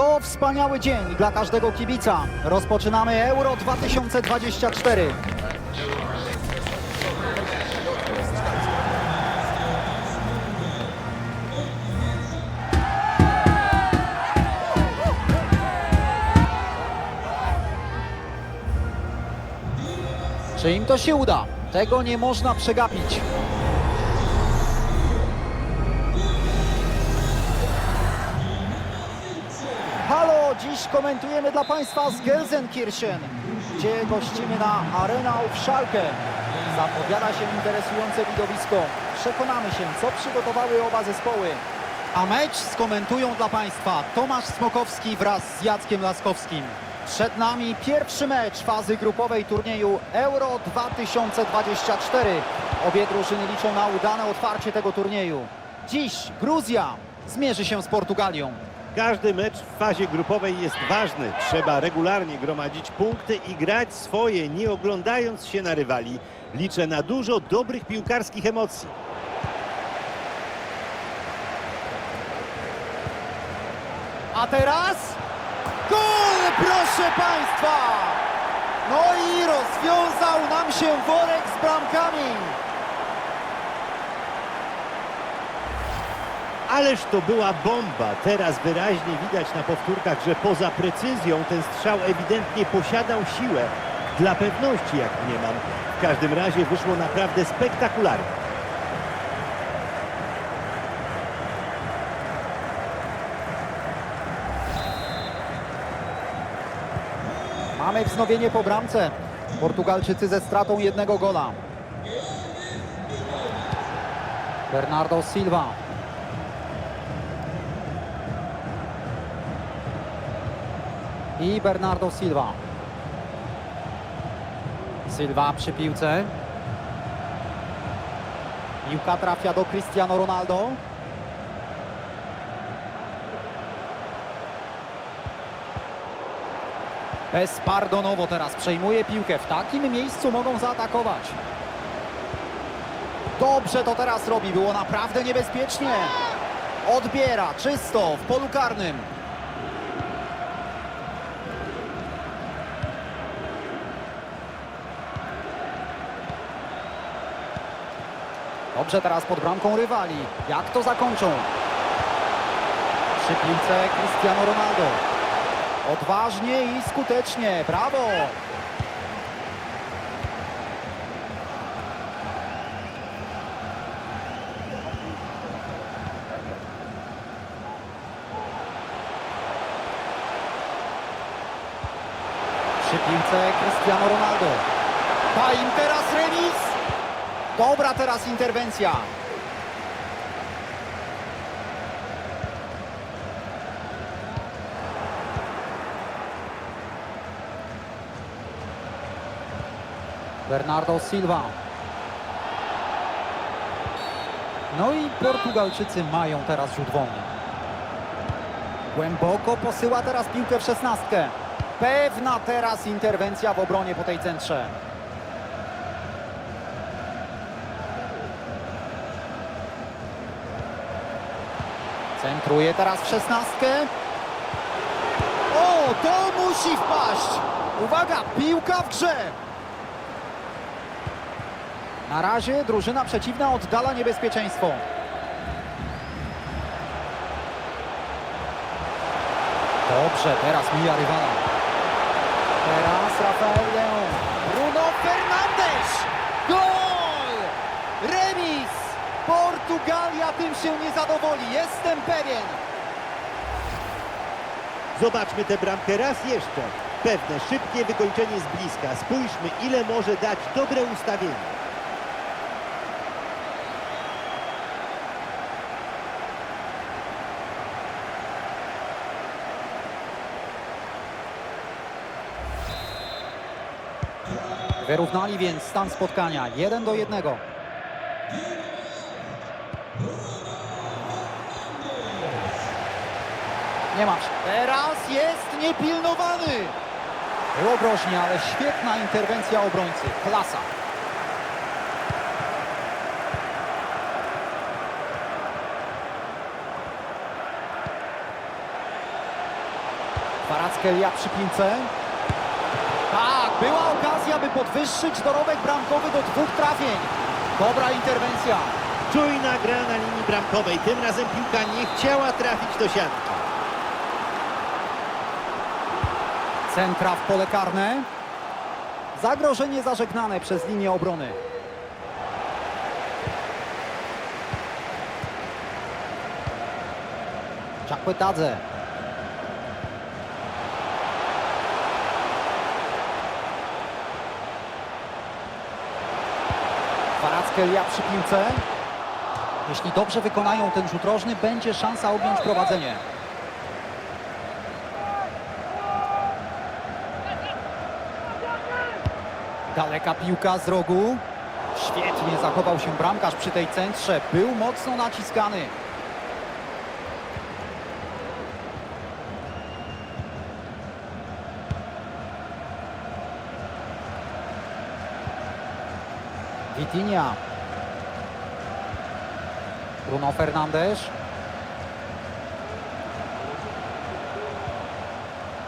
To wspaniały dzień dla każdego kibica. Rozpoczynamy Euro 2024. Czy im to się uda? Tego nie można przegapić. Dziś komentujemy dla Państwa z Gelsenkirchen, gdzie gościmy na Arena auf Schalke. Zapowiada się interesujące widowisko. Przekonamy się, co przygotowały oba zespoły. A mecz skomentują dla Państwa Tomasz Smokowski wraz z Jackiem Laskowskim. Przed nami pierwszy mecz fazy grupowej turnieju Euro 2024. Obie drużyny liczą na udane otwarcie tego turnieju. Dziś Gruzja zmierzy się z Portugalią. Każdy mecz w fazie grupowej jest ważny. Trzeba regularnie gromadzić punkty i grać swoje, nie oglądając się na rywali. Liczę na dużo dobrych piłkarskich emocji. A teraz gol, proszę Państwa! No i rozwiązał nam się worek z bramkami. Ależ to była bomba. Teraz wyraźnie widać na powtórkach, że poza precyzją ten strzał ewidentnie posiadał siłę. Dla pewności, jak nie mam. W każdym razie wyszło naprawdę spektakularnie. Mamy wznowienie po bramce. Portugalczycy ze stratą jednego gola. Bernardo Silva. I Bernardo Silva. Silva przy piłce. Piłka trafia do Cristiano Ronaldo. Bezpardonowo teraz przejmuje piłkę. W takim miejscu mogą zaatakować. Dobrze to teraz robi. Było naprawdę niebezpiecznie. Odbiera czysto w polu karnym. Dobrze teraz pod bramką rywali. Jak to zakończą? Przy piłce Cristiano Ronaldo. Odważnie i skutecznie. Brawo! Przy piłce Cristiano Ronaldo. Da im teraz remis. Dobra teraz interwencja. Bernardo Silva. No i Portugalczycy mają teraz rzut wolny. Głęboko posyła teraz piłkę w szesnastkę. Pewna teraz interwencja w obronie po tej centrze. Centruje teraz w szesnastkę. O, to musi wpaść! Uwaga, piłka w grze! Na razie drużyna przeciwna oddala niebezpieczeństwo. Dobrze, teraz mija rywala. Teraz Rafael Leon. Bruno Fernandes! Gol! Remis! Portugalia tym się nie zadowoli, jestem pewien. Zobaczmy tę bramkę raz jeszcze. Pewne szybkie wykończenie z bliska. Spójrzmy, ile może dać dobre ustawienie. Wyrównali więc stan spotkania 1 do 1. Nie ma. Teraz jest niepilnowany. Było groźnie, ale świetna interwencja obrońcy. Klasa. Kvaratskhelia przy piłce. Tak, była okazja, by podwyższyć dorobek bramkowy do dwóch trafień. Dobra interwencja. Czujna gra na linii bramkowej. Tym razem piłka nie chciała trafić do siatki. Centra w pole karne. Zagrożenie zażegnane przez linię obrony. Czakłetadze. Kvaratskhelia przy piłce. Jeśli dobrze wykonają ten rzut rożny, będzie szansa objąć prowadzenie. Daleka piłka z rogu. Świetnie zachował się bramkarz przy tej centrze. Był mocno naciskany. Vitinha. Bruno Fernandes.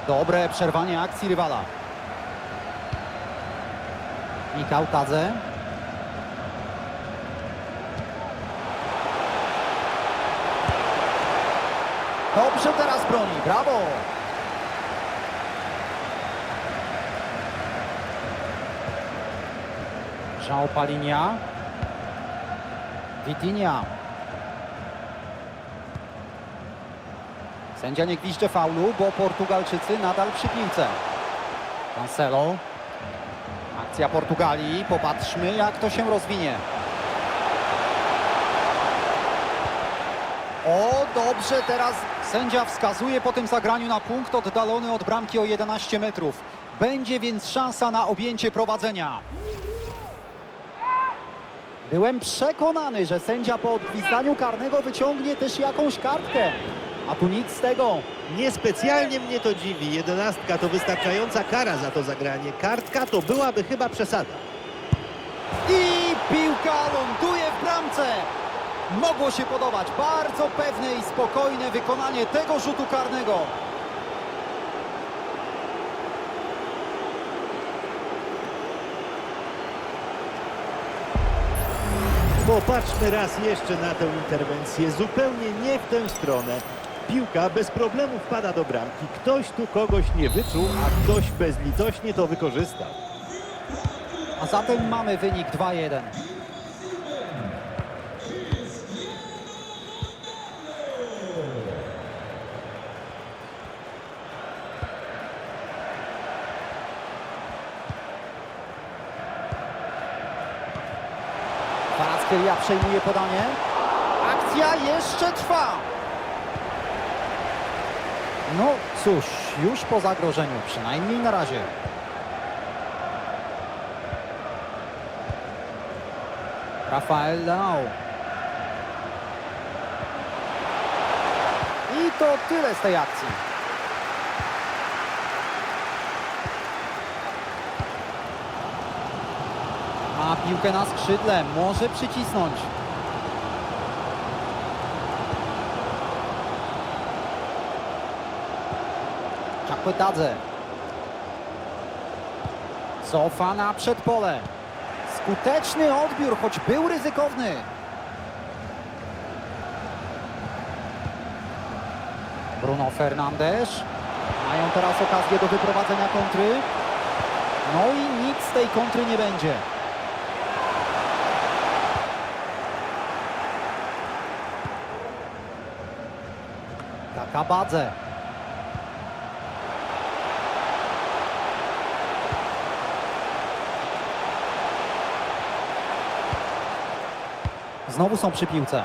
Dobre przerwanie akcji rywala. Mikał Tadze. Dobrze teraz broni, brawo! João Palinia. Vitinha. Sędzia nie gwizdże faulu, bo Portugalczycy nadal przy piłce. Cancelo. Akcja Portugalii. Popatrzmy, jak to się rozwinie. O, dobrze, teraz sędzia wskazuje po tym zagraniu na punkt oddalony od bramki o 11 metrów. Będzie więc szansa na objęcie prowadzenia. Byłem przekonany, że sędzia po odgwizdaniu karnego wyciągnie też jakąś kartkę. A tu nic z tego. Niespecjalnie mnie to dziwi. Jedenastka to wystarczająca kara za to zagranie. Kartka to byłaby chyba przesada. I piłka ląduje w bramce. Mogło się podobać. Bardzo pewne i spokojne wykonanie tego rzutu karnego. Popatrzmy raz jeszcze na tę interwencję. Zupełnie nie w tę stronę. Piłka bez problemu wpada do bramki. Ktoś tu kogoś nie wyczuł, a ktoś bezlitośnie to wykorzystał. A zatem mamy wynik 2-1. Kvaratskhelia przejmuje podanie. Akcja jeszcze trwa. No cóż, już po zagrożeniu, przynajmniej na razie. Rafael Leao. I to tyle z tej akcji. Ma piłkę na skrzydle, może przycisnąć. Czapetadze. Cofa na przedpole. Skuteczny odbiór, choć był ryzykowny. Bruno Fernandes. Mają teraz okazję do wyprowadzenia kontry. No i nic z tej kontry nie będzie. Kakabadze. Znowu są przy piłce.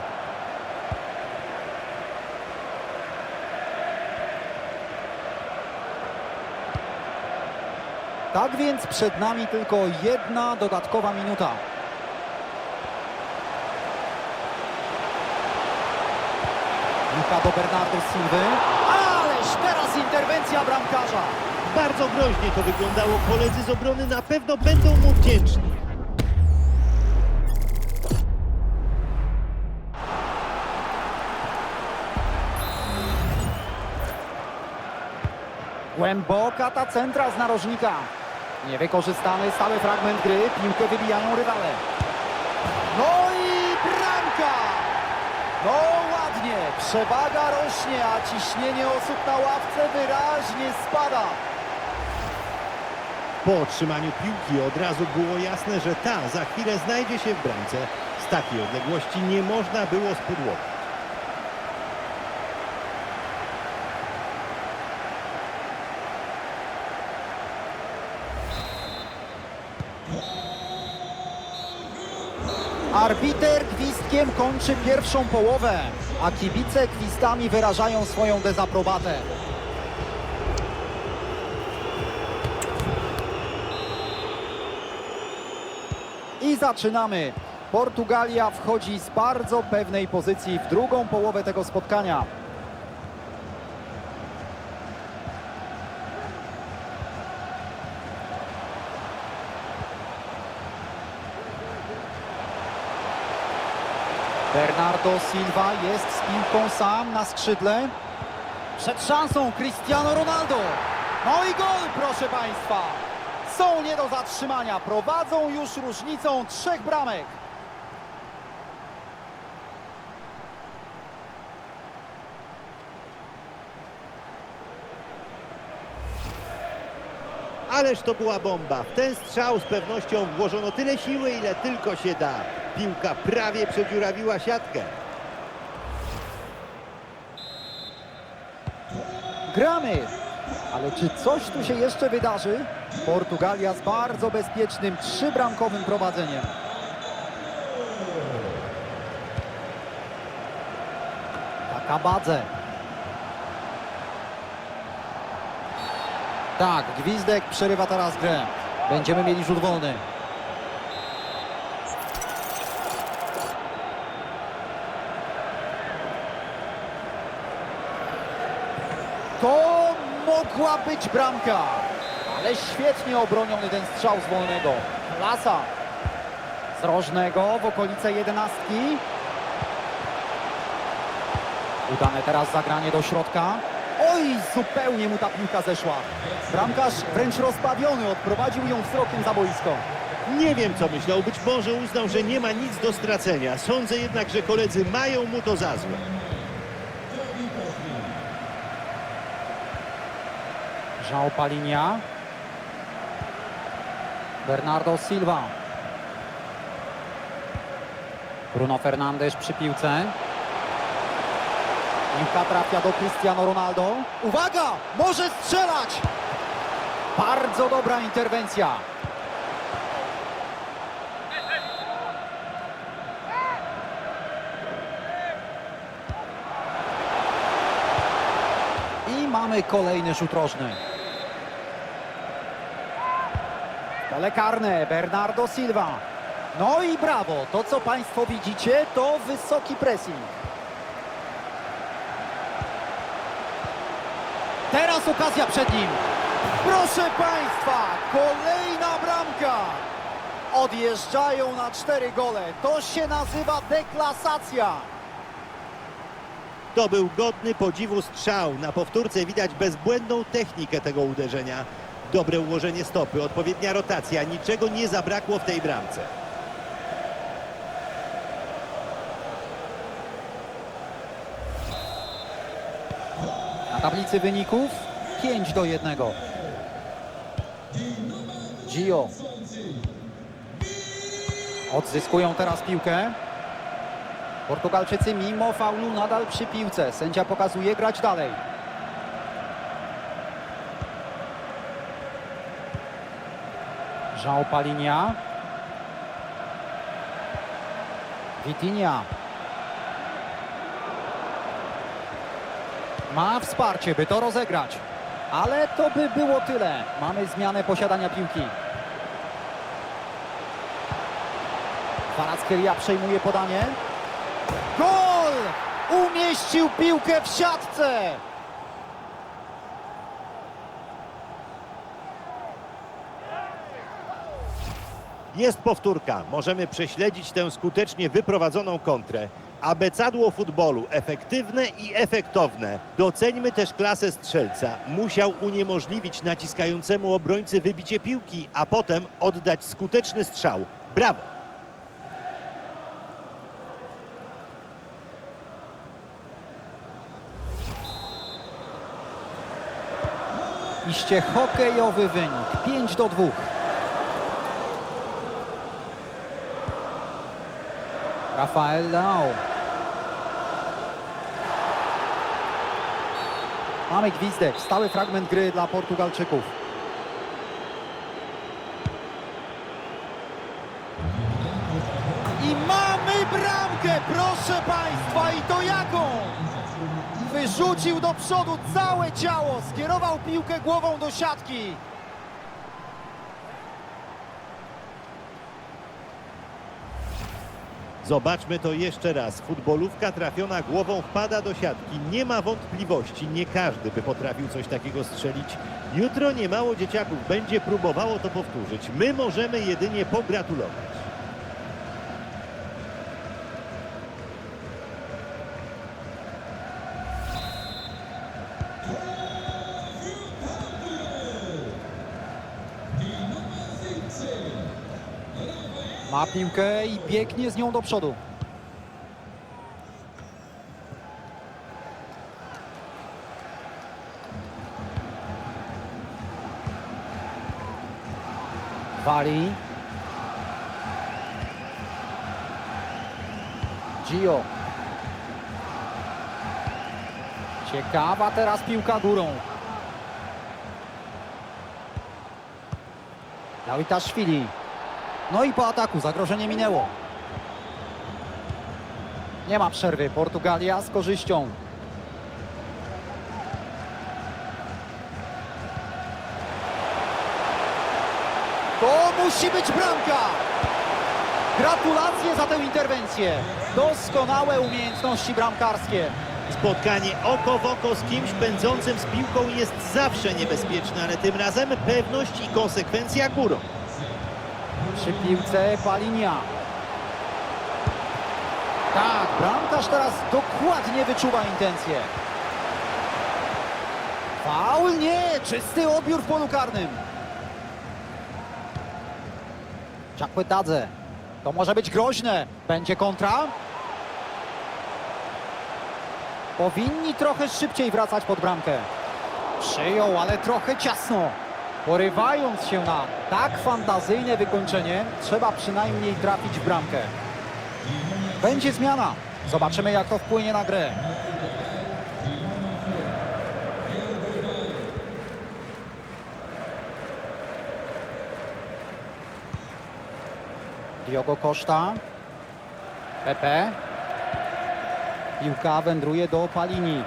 Tak więc przed nami tylko jedna dodatkowa minuta. Piłka do Bernardo Silwy. Ależ teraz interwencja bramkarza. Bardzo groźnie to wyglądało. Koledzy z obrony na pewno będą mu wdzięczni. Głęboka ta centra z narożnika. Niewykorzystany stały fragment gry. Piłkę wybijają rywale. No i bramka! No ładnie. Przewaga rośnie, a ciśnienie osób na ławce wyraźnie spada. Po otrzymaniu piłki od razu było jasne, że ta za chwilę znajdzie się w bramce. Z takiej odległości nie można było spudłować. Arbiter gwizdkiem kończy pierwszą połowę, a kibice gwizdami wyrażają swoją dezaprobatę. I zaczynamy. Portugalia wchodzi z bardzo pewnej pozycji w drugą połowę tego spotkania. Bernardo Silva jest z piłką sam na skrzydle. Przed szansą Cristiano Ronaldo. No i gol, proszę Państwa. Są nie do zatrzymania. Prowadzą już różnicą trzech bramek. Ależ to była bomba. W ten strzał z pewnością włożono tyle siły, ile tylko się da. Piłka prawie przedziurawiła siatkę. Gramy. Ale czy coś tu się jeszcze wydarzy? Portugalia z bardzo bezpiecznym trzybramkowym prowadzeniem. Takabadze. Tak, Gwizdek przerywa teraz grę. Będziemy mieli rzut wolny. To mogła być bramka. Ale świetnie obroniony ten strzał z wolnego. Klasa. Z rożnego w okolice jedenastki. Udane teraz zagranie do środka. Oj, zupełnie mu ta piłka zeszła. Bramkarz wręcz rozbawiony odprowadził ją wzrokiem za boisko. Nie wiem, co myślał. Być może uznał, że nie ma nic do stracenia. Sądzę jednak, że koledzy mają mu to za złe. João Palinia. Bernardo Silva. Bruno Fernandes przy piłce. Piłka trafia do Cristiano Ronaldo. Uwaga! Może strzelać! Bardzo dobra interwencja. I mamy kolejny rzut rożny. Pole karne, Bernardo Silva. No i brawo, to co Państwo widzicie to wysoki pressing. Teraz okazja przed nim. Proszę Państwa, kolejna bramka. Odjeżdżają na cztery gole. To się nazywa deklasacja. To był godny podziwu strzał. Na powtórce widać bezbłędną technikę tego uderzenia. Dobre ułożenie stopy, odpowiednia rotacja. Niczego nie zabrakło w tej bramce. Na tablicy wyników 5 do 1. Gio. Odzyskują teraz piłkę. Portugalczycy mimo faulu nadal przy piłce. Sędzia pokazuje grać dalej. João Palinia. Vitinha. Ma wsparcie, by to rozegrać. Ale to by było tyle. Mamy zmianę posiadania piłki. Kvaratskhelia przejmuje podanie. Gol! Umieścił piłkę w siatce! Jest powtórka. Możemy prześledzić tę skutecznie wyprowadzoną kontrę. Abecadło futbolu, efektywne i efektowne. Doceńmy też klasę strzelca. Musiał uniemożliwić naciskającemu obrońcy wybicie piłki, a potem oddać skuteczny strzał. Brawo! Iście hokejowy wynik. 5 do 2. Rafael Leao. Mamy gwizdek. Stały fragment gry dla Portugalczyków. I mamy bramkę, proszę Państwa, i to jaką? Wyrzucił do przodu całe ciało, skierował piłkę głową do siatki. Zobaczmy to jeszcze raz. Futbolówka trafiona głową wpada do siatki. Nie ma wątpliwości, nie każdy by potrafił coś takiego strzelić. Jutro niemało dzieciaków będzie próbowało to powtórzyć. My możemy jedynie pogratulować. Piłkę i biegnie z nią do przodu. Wali. Gio. Ciekawa teraz piłka górą. Dawitaszwili. No i po ataku zagrożenie minęło. Nie ma przerwy. Portugalia z korzyścią. To musi być bramka. Gratulacje za tę interwencję. Doskonałe umiejętności bramkarskie. Spotkanie oko w oko z kimś pędzącym z piłką jest zawsze niebezpieczne, ale tym razem pewność i konsekwencja górą. Przy piłce Palinia. Tak, bramkarz teraz dokładnie wyczuwa intencje. Faul nie, czysty odbiór w polu karnym. Czapytadze. To może być groźne. Będzie kontra. Powinni trochę szybciej wracać pod bramkę. Przyjął, ale trochę ciasno. Porywając się na tak fantazyjne wykończenie, trzeba przynajmniej trafić w bramkę. Będzie zmiana. Zobaczymy, jak to wpłynie na grę. Diogo Costa. Pepe. Piłka wędruje do Palini.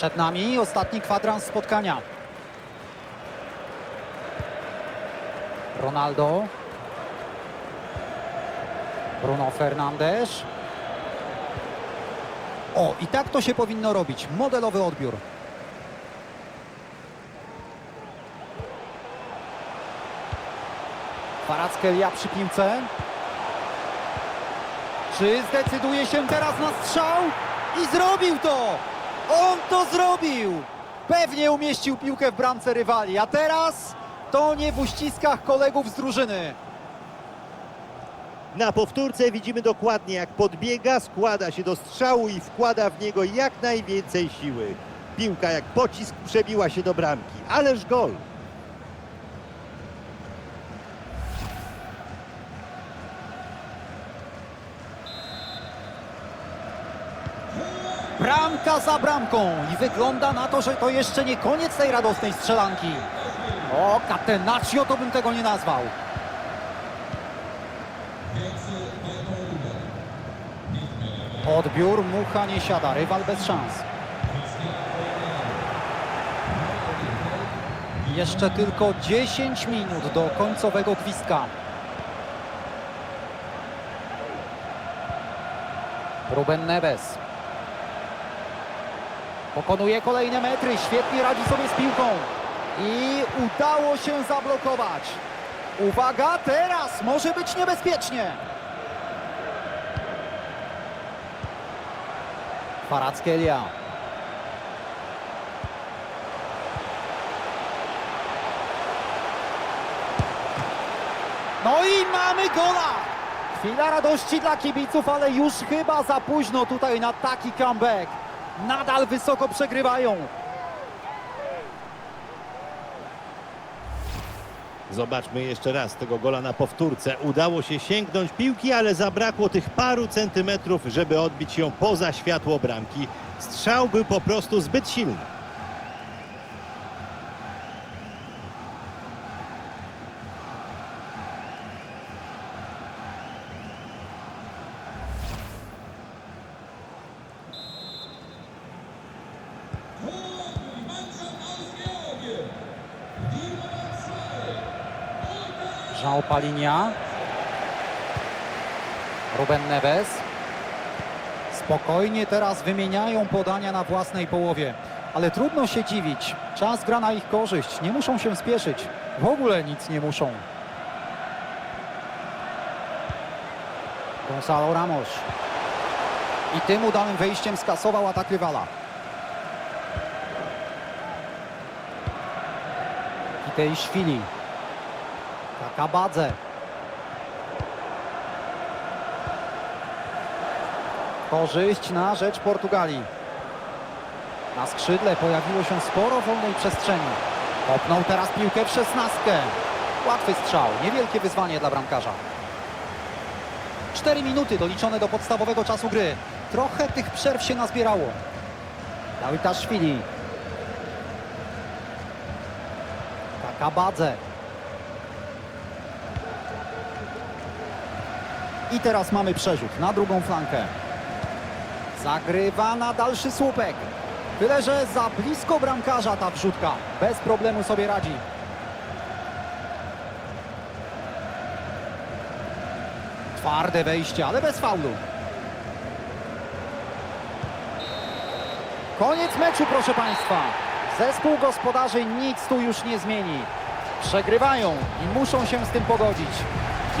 Przed nami ostatni kwadrans spotkania. Ronaldo. Bruno Fernandes. O, i tak to się powinno robić. Modelowy odbiór. Kwarackelia przy piłce. Czy zdecyduje się teraz na strzał? I zrobił to! On to zrobił! Pewnie umieścił piłkę w bramce rywali, a teraz to nie w uściskach kolegów z drużyny. Na powtórce widzimy dokładnie jak podbiega, składa się do strzału i wkłada w niego jak najwięcej siły. Piłka jak pocisk przebiła się do bramki. Ależ gol! Bramka za bramką i wygląda na to, że to jeszcze nie koniec tej radosnej strzelanki. O, Catenaccio to bym tego nie nazwał. Odbiór, mucha nie siada, rywal bez szans. Jeszcze tylko 10 minut do końcowego gwizdka. Ruben Neves. Pokonuje kolejne metry, świetnie radzi sobie z piłką. I udało się zablokować. Uwaga, teraz może być niebezpiecznie. Parackelia. No i mamy gola! Chwila radości dla kibiców, ale już chyba za późno tutaj na taki comeback. Nadal wysoko przegrywają. Zobaczmy jeszcze raz tego gola na powtórce. Udało się sięgnąć piłki, ale zabrakło tych paru centymetrów, żeby odbić ją poza światło bramki. Strzał był po prostu zbyt silny. Palinia. Ruben Neves. Spokojnie teraz wymieniają podania na własnej połowie. Ale trudno się dziwić. Czas gra na ich korzyść. Nie muszą się spieszyć. W ogóle nic nie muszą. Gonzalo Ramos. I tym udanym wejściem skasował atak rywala. Kitejszwili. Kakabadze. Korzyść na rzecz Portugalii. Na skrzydle pojawiło się sporo wolnej przestrzeni. Kopnął teraz piłkę w szesnastkę. Łatwy strzał, niewielkie wyzwanie dla bramkarza. Cztery minuty doliczone do podstawowego czasu gry. Trochę tych przerw się nazbierało. Dawitaszwili. Kakabadze. I teraz mamy przerzut na drugą flankę. Zagrywa na dalszy słupek. Tyle, że za blisko bramkarza ta wrzutka. Bez problemu sobie radzi. Twarde wejście, ale bez faulu. Koniec meczu, proszę Państwa. Zespół gospodarzy nic tu już nie zmieni. Przegrywają i muszą się z tym pogodzić.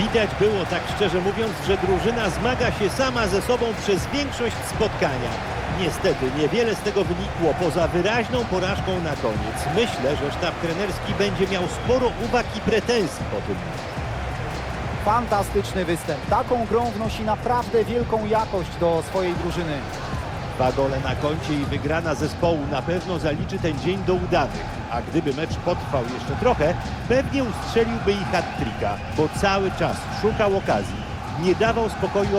Widać było, tak szczerze mówiąc, że drużyna zmaga się sama ze sobą przez większość spotkania. Niestety niewiele z tego wynikło poza wyraźną porażką na koniec. Myślę, że sztab trenerski będzie miał sporo uwag i pretensji po tym. Fantastyczny występ. Taką grą wnosi naprawdę wielką jakość do swojej drużyny. Dwa gole na koncie i wygrana zespołu na pewno zaliczy ten dzień do udanych. A gdyby mecz potrwał jeszcze trochę, pewnie ustrzeliłby i hat-tricka, bo cały czas szukał okazji. Nie dawał spokoju